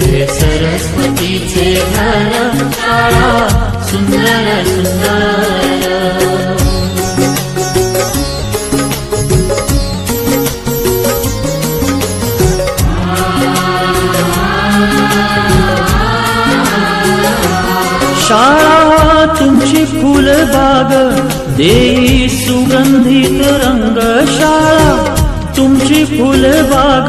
हे सरस्वतीचे घर काळा सुंदर सुंदर. शाळा तुमची फुलबाग देई सुगंधित रंग शाळा तुमची फुलबाग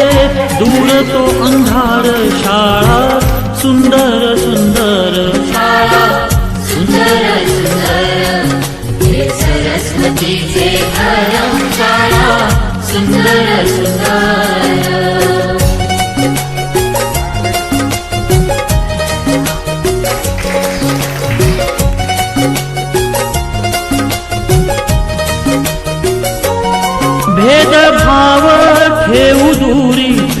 दूर तो अंधार शाळा सुंदर सुंदर शाळा सुंदर सुंदर हे सरस्वतीचे घर शाळा सुंदर सुंदर भेदभाव ठेवू दूरी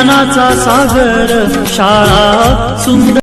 ज्ञानाचा सागर शाळा सुंदर